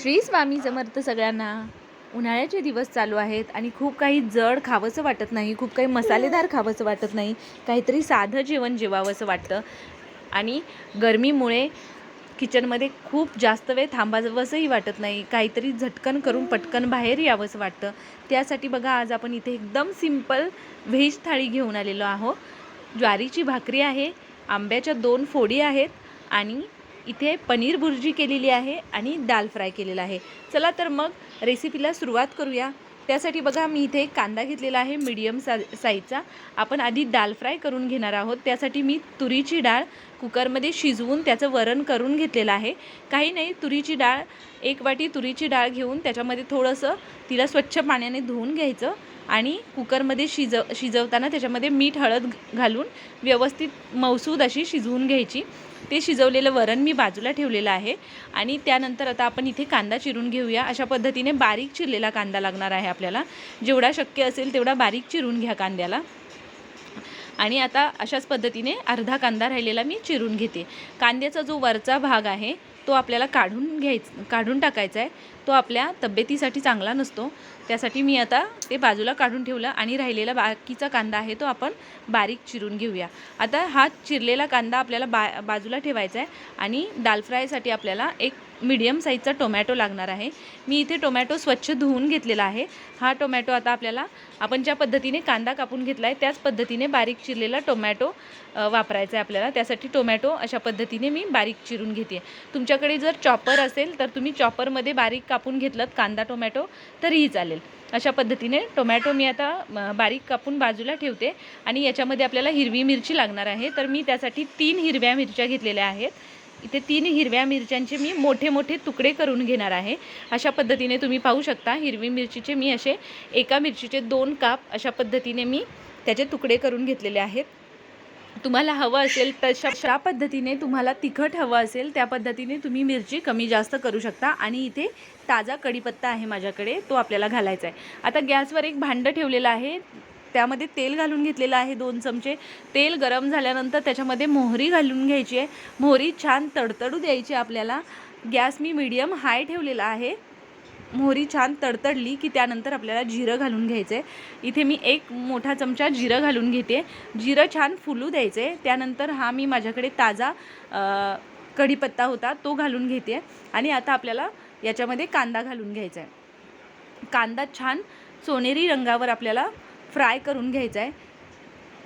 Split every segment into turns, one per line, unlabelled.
श्री स्वामी समर्थ सगळ्यांना. उन्हाळ्याचे दिवस चालू आहेत आणि खूप काही जड खावंसं वाटत नाही खूप काही मसालेदार खावंसं वाटत नाही काहीतरी साधं जेवण जेवावंसं वाटतं. आणि गरमीमुळे किचनमध्ये खूप जास्त वेळ थांबावंसंही वाटत नाही काहीतरी झटकन करून पटकन बाहेर यावंसं वाटतं. त्यासाठी बघा आज आपण इथे एकदम सिंपल व्हेज थाळी घेऊन आलेलो आहोत. ज्वारीची भाकरी आहे आंब्याच्या दोन फोडी आहेत आणि इथे पनीर भुर्जी केलेली आहे आणि दाल फ्राय केलेला आहे. चला तर मग रेसिपीला सुरुवात करूया. त्यासाठी बघा मी इथे एक कांदा घेतलेला आहे मीडियम सा साईजचा आपण आधी दाल फ्राय करून घेणार आहोत. त्यासाठी मी तुरीची डाळ कुकरमध्ये शिजवून त्याचं वरण करून घेतलेलं आहे. काही नाही तुरीची डाळ एक वाटी तुरीची डाळ घेऊन त्याच्यामध्ये थोडंसं तिला स्वच्छ पाण्याने धुवून घ्यायचं आणि कुकरमध्ये शिजव शिजवताना त्याच्यामध्ये मीठ हळद घालून व्यवस्थित मौसूद अशी शिजवून घ्यायची. ते शिजवलेलं वरण मी बाजूला ठेवलेलं आहे. आणि त्यानंतर आता आपण इथे कांदा चिरून घेऊया. अशा पद्धतीने बारीक चिरलेला कांदा लागणार आहे आपल्याला. जेवढा शक्य असेल तेवढा बारीक चिरून घ्या कांद्याला. आणि आता अशाच पद्धतीने अर्धा कांदा राहिलेला मी चिरून घेते. कांद्याचा जो वरचा भाग आहे तो आपल्याला काढून घ्यायचा काढून टाकायचा आहे. तो आपल्या तब्येतीसाठी चांगला नसतो. त्यासाठी मी आता ते बाजूला काढून ठेवलं आणि राहिलेला बाकीचा कांदा आहे तो आपण बारीक चिरून घेऊया. आता हा चिरलेला कांदा आपल्याला बा बाजूला ठेवायचा आहे आणि दाल फ्रायसाठी आपल्याला एक मीडियम साईजचा टोमॅटो लागणार आहे. मी इथे टोमॅटो स्वच्छ धुवून घेतलेला आहे. हा टोमॅटो आता आपल्याला आपण ज्या पद्धतीने कांदा कापून घेतला आहे त्याच पद्धतीने बारीक चिरलेला टोमॅटो वापरायचा आहे आपल्याला. त्यासाठी टोमॅटो अशा पद्धतीने मी बारीक चिरून घेते तुमच्याकडे जर चॉपर असेल तर तुम्ही चॉपरमध्ये बारीक कापून घेतलं कांदा टोमॅटो तरीही चालेल. अशा पद्धतीने टोमॅटो मी आता बारीक कापून बाजूला ठेवते. आणि याच्यामध्ये आपल्याला हिरवी मिरची लागणार आहे. तर मी त्यासाठी तीन हिरव्या मिरच्या घेतलेल्या आहेत. इथे तीन हिरव्या मिरच्यांचे मी मोठे मोठे तुकडे करून घेणार आहे. अशा पद्धतीने तुम्ही पाहू शकता हिरवी मिरचीचे मी असे एका मिरचीचे दोन काप अशा पद्धतीने मी त्याचे तुकडे करून घेतलेले आहेत. तुम्हाला हवं असेल तशा ज्या पद्धतीने तुम्हाला तिखट हवं असेल त्या पद्धतीने तुम्ही मिरची कमी जास्त करू शकता आणि इथे ताजा कढीपत्ता आहे माझ्याकडे तो आपल्याला घालायचा आहे. आता गॅसवर एक भांडं ठेवलेलं आहे. त्यामध्ये तेल घालून घेतलेलं आहे दोन चमचे. तेल गरम झाल्यानंतर त्याच्यामध्ये मोहरी घालून घ्यायची आहे. मोहरी छान तडतडू द्यायची आपल्याला. गॅस मी मीडियम हाय ठेवलेला आहे. मोहरी छान तडतडली की त्यानंतर आपल्याला जिरं घालून घ्यायचं आहे. इथे मी एक मोठा चमचा जिरं घालून घेते. जिरं छान फुलू द्यायचं. आहे त्यानंतर हा मी माझ्याकडे ताजा कढीपत्ता होता तो घालून घेते. आणि आता आपल्याला याच्यामध्ये कांदा घालून घ्यायचा आहे. कांदा छान सोनेरी रंगावर आपल्याला फ्राय करून घ्यायचा आहे.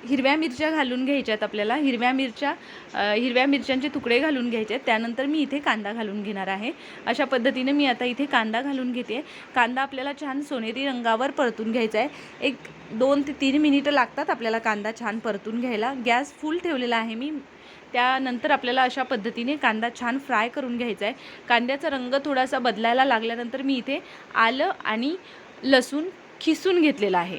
हिरव्या मिरच्या घालून घ्यायच्यात आपल्याला. हिरव्या मिरच्या हिरव्या मिरच्यांचे तुकडे घालून घ्यायचे आहेत. त्यानंतर मी इथे कांदा घालून घेणार आहे. अशा पद्धतीने मी आता इथे कांदा घालून घेते. कांदा आपल्याला छान सोनेरी रंगावर परतून घ्यायचा आहे. एक दोन ते तीन मिनिटं लागतात आपल्याला कांदा छान परतून घ्यायला. गॅस फुल ठेवलेला आहे मी. त्यानंतर आपल्याला अशा पद्धतीने कांदा छान फ्राय करून घ्यायचा आहे. कांद्याचा रंग थोडासा बदलायला लागल्यानंतर मी इथे आलं आणि लसूण खिसून घेतलेला आहे.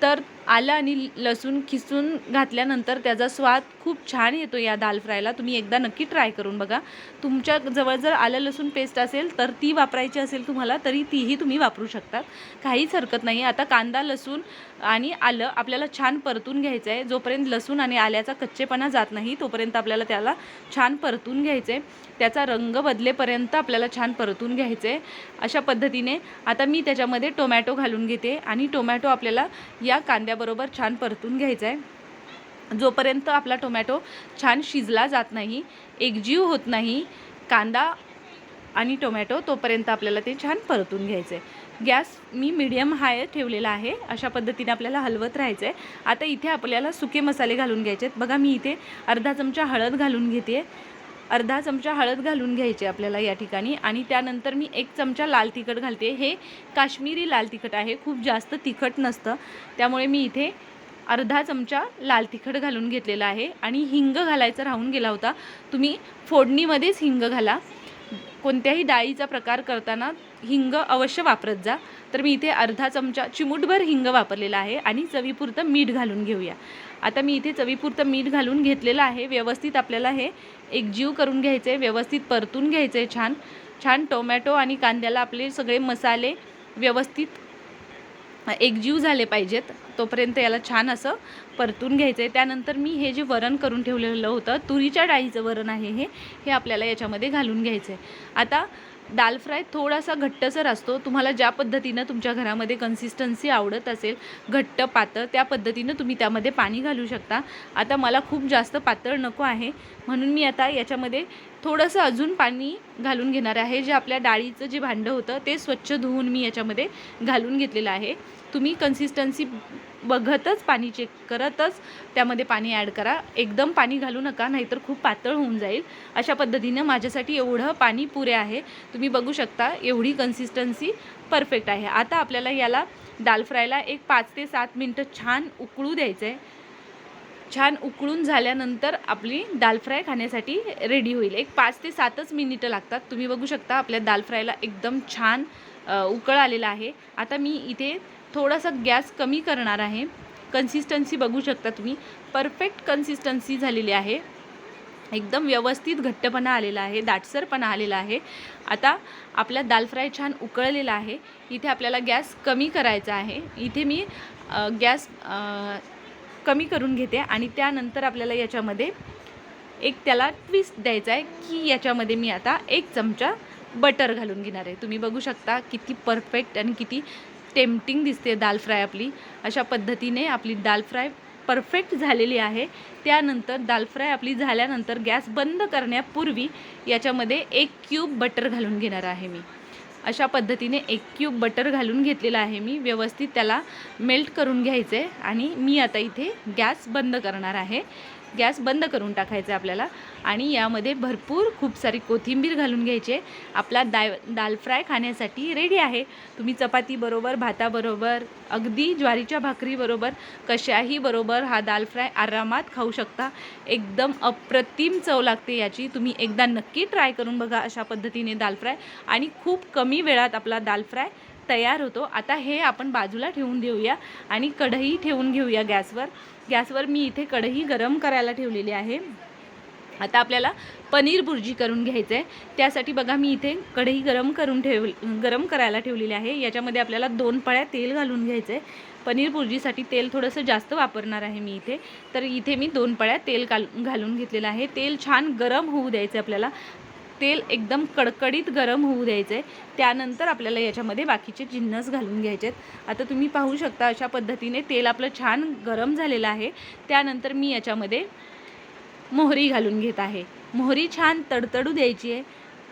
तर आलं आणि लसूण खिसून घातल्यानंतर त्याचा स्वाद खूप छान येतो या दाल फ्रायला. तुम्ही एकदा नक्की ट्राय करून बघा. तुमच्या जवळ जर आलं लसूण पेस्ट असेल तर ती वापरायची असेल तुम्हाला तरी तीही तुम्ही वापरू शकतात काहीच हरकत नाही. आता कांदा लसूण आणि आलं आपल्याला छान परतून घ्यायचं आहे जोपर्यंत लसूण आणि आल्याचा कच्चेपणा जात नाही तोपर्यंत आपल्याला त्याला छान परतून घ्यायचं आहे त्याचा रंग बदलेपर्यंत आपल्याला छान परतून घ्यायचं आहे अशा पद्धतीने आता मी त्याच्यामध्ये टोमॅटो घालून घेते आणि टोमॅटो आपल्याला या कांद्या कांद्याबरोबर छान परतून घ्यायचं आहे जोपर्यंत आपला टोमॅटो छान शिजला जात नाही एकजीव होत नाही कांदा आणि टोमॅटो तोपर्यंत आपल्याला ते छान परतून घ्यायचं आहे गॅस मी मीडियम हाय ठेवलेला आहे अशा पद्धतीने आपल्याला हलवत राहायचं आहे आता इथे आपल्याला सुके मसाले घालून घ्यायचे आहेत बघा मी इथे अर्धा चमचा हळद घालून घेते अर्धा चमचा हळद घालून घ्यायचे आपल्याला या ठिकाणी. आणि त्यानंतर मी एक चमचा लाल तिखट घालते. हे काश्मीरी लाल तिखट आहे. खूप जास्त तिखट नसतं. त्यामुळे मी इथे अर्धा चमचा लाल तिखट घालून घेतलेला आहे. आणि हिंग घालायचा राहून गेला होता. तुम्ही फोडणीमध्येच हिंग घाला. कोणत्याही डाळीचा प्रकार करताना हिंग अवश्य वापरत जा. तर मी इथे अर्धा चमचा चिमूटभर हिंग वापरलेला आहे आणि चवीपुरतं मीठ घालून घेऊया. आता मी इथे चवीपुरतं मीठ घालून घेतलेलं आहे. व्यवस्थित आपल्याला हे एकजीव करून घ्यायचं आहे व्यवस्थित परतून घ्यायचं आहे छान. छान टोमॅटो आणि कांद्याला आपले सगळे मसाले व्यवस्थित एकजीव झाले पाहिजेत. तोपर्यंत याला छान असं परतून घ्यायचं आहे त्यानंतर मी हे जे वरण करून ठेवलेलं होतं तुरीच्या डाळीचं वरण आहे हे हे आपल्याला याच्यामध्ये घालून घ्यायचं आहे आता दाल फ्राय थोडासा घट्टसर असतो. तुम्हाला ज्या पद्धतीनं तुमच्या घरामध्ये कन्सिस्टन्सी आवडत असेल घट्ट पातळ त्या पद्धतीनं तुम्ही त्यामध्ये पाणी घालू शकता. आता मला खूप जास्त पातळ नको आहे. म्हणून मी आता याच्यामध्ये थोडंसं अजून पाणी घालून घेणार आहे. जे आपल्या डाळीचं जे भांडं होतं ते स्वच्छ धुवून मी याच्यामध्ये घालून घेतलेलं आहे. तुम्ही कन्सिस्टन्सी बघतच पाणी चेक करतच त्यामध्ये पाणी ॲड करा. एकदम पाणी घालू नका नाहीतर खूप पातळ होऊन जाईल. अशा पद्धतीनं माझ्यासाठी एवढं पाणी पुरे आहे. तुम्ही बघू शकता एवढी कन्सिस्टन्सी परफेक्ट आहे. आता आपल्याला याला दाल फ्रायला एक पाच ते सात मिनटं छान उकळू द्यायचं आहे छान उकळून झाल्यानंतर आपली दाल फ्राय खाण्यासाठी रेडी होईल. एक पाच ते सातच मिनिटं लागतात. तुम्ही बघू शकता आपल्या दाल फ्रायला एकदम छान उकळ आलेला आहे. आता मी इथे थोडासा गॅस कमी करणार आहे. कन्सिस्टन्सी बघू शकता तुम्ही. परफेक्ट कन्सिस्टन्सी झालेली आहे. एकदम व्यवस्थित घट्टपणा आलेला आहे. दाटसरपणा आलेला आहे. आता आपला दाल फ्राय छान उकळलेला आहे. इथे आपल्याला गॅस कमी करायचा आहे. इथे मी गॅस कमी करून घेते आणि त्यानंतर आपल्याला याच्यामध्ये एक त्याला ट्विस्ट द्यायचा आहे की याच्यामध्ये मी आता एक चमचा बटर घालून घेणार आहे. तुम्ही बघू शकता किती परफेक्ट आणि किती टेम्पटिंग दिसते दाल फ्राय आपली. अशा पद्धतीने आपली दाल फ्राय परफेक्ट झालेली आहे. त्यानंतर दाल फ्राय आपली झाल्यानंतर गॅस बंद करण्यापूर्वी याच्यामध्ये एक क्यूब बटर घालून घेणार आहे मी. अशा पद्धतीने एक क्यूब बटर घालून घेतलेला आहे मी. व्यवस्थित त्याला मेल्ट करून घ्यायचं आहे आणि मी आता इथे गॅस बंद करणार आहे. गॅस बंद करून टाकायचं आहे आपल्याला. आणि यामध्ये भरपूर खूप सारी कोथिंबीर घालून घ्यायची आहे. आपला दाय दाल फ्राय खाण्यासाठी रेडी आहे. तुम्ही चपातीबरोबर भाताबरोबर अगदी ज्वारीच्या भाकरीबरोबर कशाही बरोबर हा दाल फ्राय आरामात खाऊ शकता. एकदम अप्रतिम चव लागते याची. तुम्ही एकदा नक्की ट्राय करून बघा अशा पद्धतीने दाल फ्राय. आणि खूप कमी वेळात आपला दाल फ्राय तयार होतो. आता हे आपण बाजूला ठेवून देऊया आणि कढई ठेवून घेऊया गॅसवर. गॅसवर मी इथे कढई गरम करायला ठेवलेली आहे. आता आपल्याला पनीर भुर्जी करून घ्यायचं आहे त्यासाठी बघा मी इथे कढई गरम करून ठेव गरम करायला ठेवलेली आहे. याच्यामध्ये आपल्याला दोन पळ्या तेल घालून घ्यायचं आहे पनीर भुर्जीसाठी तेल थोडंसं जास्त वापरणार आहे मी इथे. तर इथे मी दोन पळ्या तेल घालून घेतलेलं आहे. तेल छान गरम होऊ द्यायचं आपल्याला. तेल एकदम कडकडीत गरम होऊ द्यायचं आहे त्यानंतर आपल्याला याच्यामध्ये बाकीचे जिन्नस घालून घ्यायचे आहेत आता तुम्ही पाहू शकता अशा पद्धतीने तेल आपलं छान गरम झालेलं आहे. त्यानंतर मी याच्यामध्ये मोहरी घालून घेत आहे. मोहरी छान तडतडू द्यायची आहे.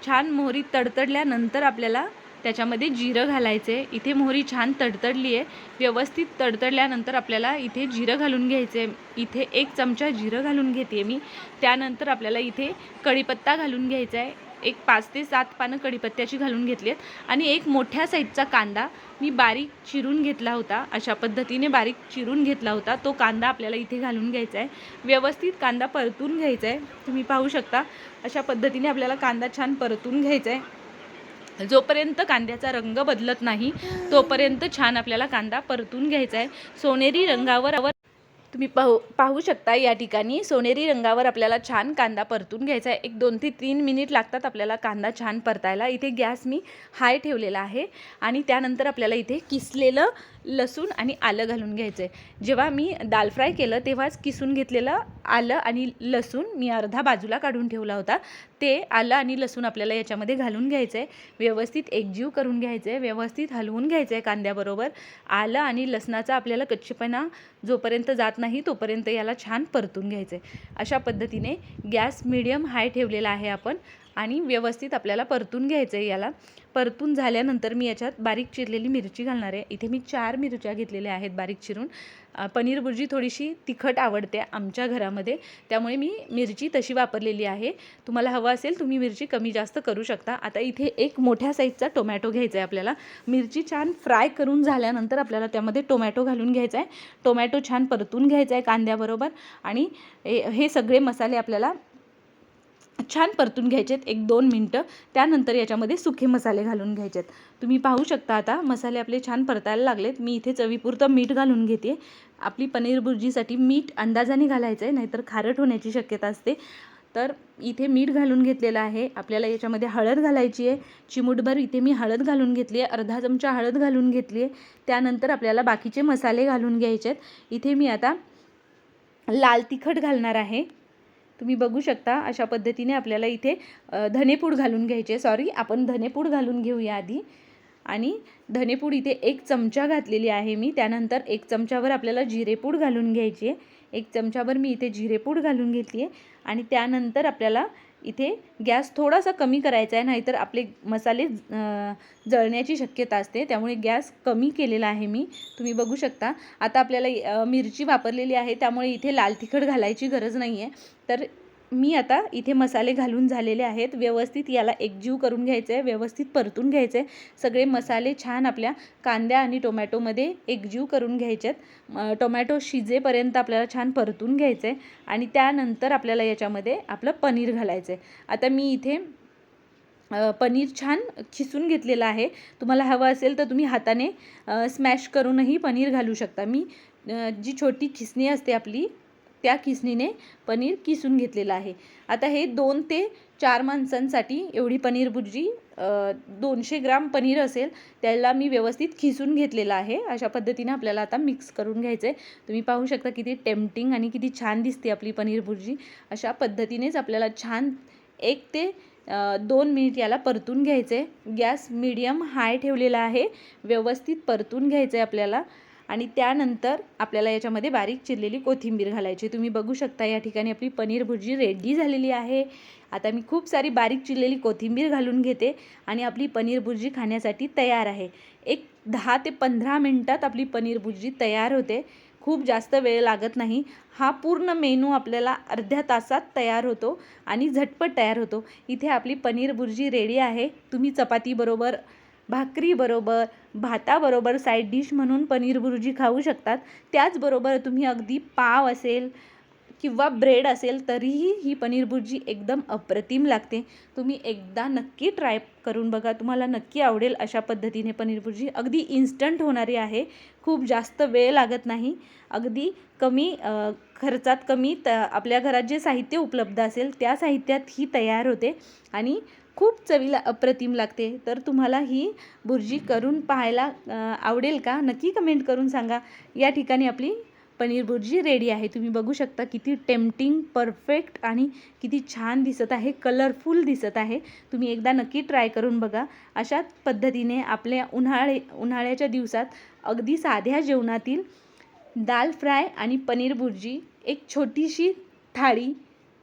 छान मोहरी तडतडल्यानंतर आपल्याला त्याच्यामध्ये जिरं घालायचं. आहे इथे मोहरी छान तडतडली आहे. व्यवस्थित तडतडल्यानंतर आपल्याला इथे जिरं घालून घ्यायचं. आहे इथे एक चमचा जिरं घालून घेते मी. त्यानंतर आपल्याला इथे कढीपत्ता घालून घ्यायचा आहे. एक पाच ते सात पानं कढीपत्त्याची घालून घेतली आहेत. आणि एक मोठ्या साईजचा कांदा मी बारीक चिरून घेतला होता. अशा पद्धतीने बारीक चिरून घेतला होता. तो कांदा आपल्याला इथे घालून घ्यायचा आहे. व्यवस्थित कांदा परतून घ्यायचा आहे. तुम्ही पाहू शकता. अशा पद्धतीने आपल्याला कांदा छान परतून घ्यायचा आहे. जोपर्यंत कांद्याचा रंग बदलत नाही तोपर्यंत छान आपल्याला कांदा परतून घ्यायचा आहे. सोनेरी रंगावर तुम्ही पाहू पाहू शकता या ठिकाणी सोनेरी रंगावर आपल्याला छान कांदा परतून घ्यायचा आहे. एक दोन ते तीन मिनिट लागतात आपल्याला कांदा छान परतायला. इथे गॅस मी हाय ठेवलेला आहे आणि त्यानंतर आपल्याला इथे किसलेलं लसूण आणि आलं घालून घ्यायचं आहे. जेव्हा मी दाल फ्राय केलं तेव्हाच किसून घेतलेलं आलं आणि लसूण मी अर्धा बाजूला काढून ठेवला होता. ते आलं आणि लसूण आपल्याला याच्यामध्ये घालून घ्यायचं आहे व्यवस्थित एकजीव करून घ्यायचं आहे व्यवस्थित हलवून घ्यायचं आहे कांद्याबरोबर. आलं आणि लसणाचा आपल्याला कच्चेपणा जोपर्यंत जात नाही तोपर्यंत याला छान परतून घ्यायचं आहे अशा पद्धतीने गॅस मिडियम हाय ठेवलेला आहे आपण. आणि व्यवस्थित आपल्याला परतून घ्यायचं आहे याला. परतून झाल्यानंतर मी याच्यात बारीक चिरलेली मिरची घालणार आहे. इथे मी चार मिरच्या घेतलेल्या आहेत बारीक चिरून. पनीर भुर्जी थोडीशी तिखट आवडते आमच्या घरामध्ये. त्यामुळे मी मिरची तशी वापरलेली आहे. तुम्हाला हवं असेल तुम्ही मिरची कमी जास्त करू शकता. आता इथे एक मोठ्या साईजचा टोमॅटो घ्यायचा आहे आपल्याला. मिरची छान फ्राय करून झाल्यानंतर आपल्याला त्यामध्ये टोमॅटो घालून घ्यायचा आहे टोमॅटो छान परतून घ्यायचा आहे कांद्याबरोबर. आणि हे हे सगळे मसाले आपल्याला छान परतून घ्यायचेत एक दोन मिनटं. त्यानंतर याच्यामध्ये सुखे मसाले घालून घ्यायचेत. तुम्ही पाहू शकता आता मसाले आपले छान परतायला लागलेत. मी इथे चवीपुरतं मीठ घालून घेते. आपली पनीर भुर्जीसाठी मीठ अंदाजाने घालायचं आहे नाहीतर खारट होण्याची शक्यता असते. तर इथे मीठ घालून घेतलेलं आहे. आपल्याला याच्यामध्ये हळद घालायची आहे. चिमूटभर इथे मी हळद घालून घेतली आहे. अर्धा चमचा हळद घालून घेतली आहे. त्यानंतर आपल्याला बाकीचे मसाले घालून घ्यायचे आहेत इथे मी आता लाल तिखट घालणार आहे. तुम्ही बघू शकता अशा पद्धतीने आपल्याला इथे धनेपूड घालून घ्यायचे. सॉरी आपण धनेपूड घालून घेऊया आधी. आणि धनेपूड इथे एक चमचा घातलेली आहे मी. त्यानंतर एक चमच्यावर आपल्याला जिरेपूड घालून घ्यायची आहे. एक चमच्यावर मी इथे जिरेपूड घालून घेतली आहे. आणि त्यानंतर आपल्याला इथे गॅस थोडासा कमी करायचा आहे नाहीतर आपले मसाले जळण्याची शक्यता असते. त्यामुळे गॅस कमी केलेला आहे मी. तुम्ही बघू शकता. आता आपल्याला मिरची वापरलेली आहे त्यामुळे इथे लाल तिखट घालायची गरज नाही आहे तर मी आता इथे मसाले घालून झालेले आहेत. व्यवस्थित याला एकजीव करून घ्यायचं आहे व्यवस्थित परतून घ्यायचं आहे सगळे मसाले छान आपल्या कांद्या आणि टोमॅटोमध्ये एकजीव करून घ्यायचे आहेत टोमॅटो शिजेपर्यंत आपल्याला छान परतून घ्यायचं आहे आणि त्यानंतर आपल्याला याच्यामध्ये आपलं पनीर घालायचं आहे आता मी इथे पनीर छान खिसून घेतलेलं आहे. तुम्हाला हवं असेल तर तुम्ही हाताने स्मॅश करूनही पनीर घालू शकता. मी जी छोटी खिसणी असते आपली त्या किसणीने पनीर किसून घेतलेलं आहे. आता हे दोन ते चार माणसांसाठी एवढी पनीर भुर्जी दोनशे ग्राम पनीर असेल त्याला मी व्यवस्थित खिसून घेतलेलं आहे. अशा पद्धतीने आपल्याला आता मिक्स करून घ्यायचं आहे तुम्ही पाहू शकता किती टेम्पटिंग आणि किती छान दिसते आपली पनीर भुर्जी. अशा पद्धतीनेच आपल्याला छान एक ते दोन मिनिट याला परतून घ्यायचं आहे गॅस मीडियम हाय ठेवलेला आहे. व्यवस्थित परतून घ्यायचं आहे आपल्याला. आणि त्यानंतर आपल्याला याच्यामध्ये बारीक चिरलेली कोथिंबीर घालायची. तुम्ही बघू शकता या ठिकाणी आपली पनीर भुर्जी रेडी झालेली आहे. आता मी खूप सारी बारीक चिरलेली कोथिंबीर घालून घेते आणि आपली पनीर भुर्जी खाण्यासाठी तयार आहे. एक दहा ते पंधरा मिनटात आपली पनीर भुर्जी तयार होते. खूप जास्त वेळ लागत नाही. हा पूर्ण मेनू आपल्याला अर्ध्या तासात तयार होतो आणि झटपट तयार होतो. इथे आपली पनीर भुर्जी रेडी आहे. तुम्ही चपातीबरोबर भाकरीबरोबर भाताबरोबर साईड डिश म्हणून पनीर भुर्जी खाऊ शकतात. त्याचबरोबर तुम्ही अगदी पाव असेल किंवा ब्रेड असेल तरीही ही पनीर भुर्जी एकदम अप्रतिम लागते. तुम्ही एकदा नक्की ट्राय करून बघा. तुम्हाला नक्की आवडेल अशा पद्धतीने पनीर भुर्जी अगदी इन्स्टंट होणारी आहे. खूप जास्त वेळ लागत नाही. अगदी कमी खर्चात कमी त आपल्या घरात जे साहित्य उपलब्ध असेल त्या साहित्यात ही तयार होते. आणि खूप चवीला अप्रतिम लागते. तर तुम्हाला ही भुर्जी करून पाहायला आवडेल का? नक्की कमेंट करून सांगा. या ठिकाणी आपली पनीर भुर्जी रेडी आहे. तुम्ही बघू शकता किती टेम्पटिंग परफेक्ट आणि किती छान दिसत आहे. कलरफुल दिसत आहे. तुम्ही एकदा नक्की ट्राय करून बघा. अशाच पद्धतीने आपल्या उन्हाळे उन्हाळ्याच्या दिवसात अगदी साध्या जेवणातील दाल फ्राय आणि पनीर भुर्जी एक छोटीशी थाळी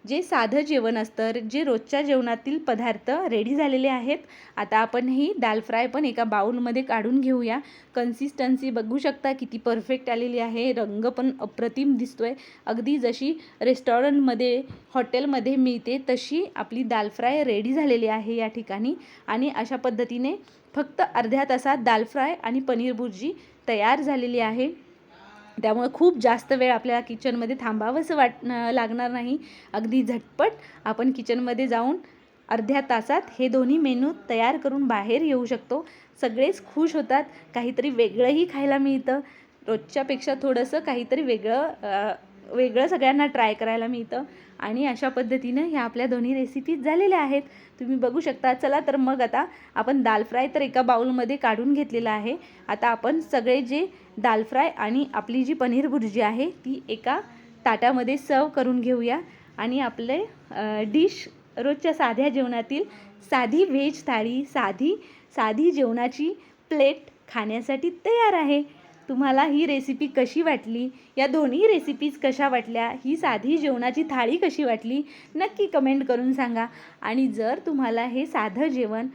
जे साधं जेवण असतं जे रोजच्या जेवणातील पदार्थ रेडी झालेले आहेत आता आपण ही दाल फ्राय पण एका बाउलमध्ये काढून घेऊया. कन्सिस्टन्सी बघू शकता किती परफेक्ट आलेली आहे रंग पण अप्रतिम दिसतो आहे अगदी जशी रेस्टॉरंटमध्ये हॉटेलमध्ये मिळते तशी आपली दाल फ्राय रेडी झालेली आहे या ठिकाणी. आणि अशा पद्धतीने फक्त अर्ध्या तासात दाल फ्राय आणि पनीर भुर्जी तयार झालेली आहे. त्यामुळे खूप जास्त वेळ आपल्याला किचनमध्ये थांबावंसं वाट लागणार नाही. अगदी झटपट आपण किचनमध्ये जाऊन अर्ध्या तासात हे दोन्ही मेनू तयार करून बाहेर येऊ शकतो. सगळेच खुश होतात. काहीतरी वेगळंही खायला मिळतं. रोजच्यापेक्षा थोडंसं काहीतरी वेगळं वेगळं सगळ्यांना ट्राय करायला मिळतं. आणि अशा पद्धतीनं ह्या आपल्या दोन्ही रेसिपीज झालेल्या आहेत. तुम्ही बघू शकता. चला तर मग आता आपण दाल फ्राय तर एका बाउलमध्ये काढून घेतलेला आहे. आता आपण सगळे जे दाल फ्राय आणि आपली जी पनीर भुर्जी आहे ती एका ताटामध्ये सर्व करून घेऊया. आणि आपले डिश रोजच्या साध्या जेवणातील साधी व्हेज थाळी साधी साधी जेवणाची प्लेट खाण्यासाठी तयार आहे. तुम्हाला ही रेसिपी कशी वाटली? या दोन्ही रेसिपीज कशा वाटल्या? ही साधी जेवणाची थाळी कशी वाटली? नक्की कमेंट करून सांगा. आणि जर तुम्हाला हे साधं जेवण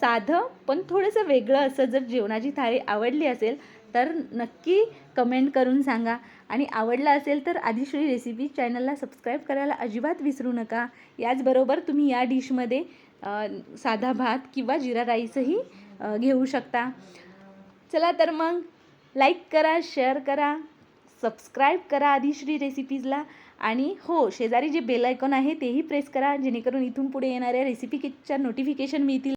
साधं पण थोडंसं वेगळं असं जर जेवणाची थाळी आवडली असेल तर नक्की कमेंट करून सांगा. आणि आवडलं असेल तर आदिश्री रेसिपी चॅनलला सबस्क्राईब करायला अजिबात विसरू नका. याचबरोबर तुम्ही या डिशमध्ये साधा भात किंवा जिरा राईसही घेऊ शकता. चला तर मग लाईक करा शेअर करा सबस्क्राईब करा आदिश्री रेसिपीजला. आणि हो शेजारी जे बेल आयकॉन आहे तेही प्रेस करा जेणेकरून इथून पुढे येणाऱ्या रेसिपी किटच्या नोटिफिकेशन मिळतील.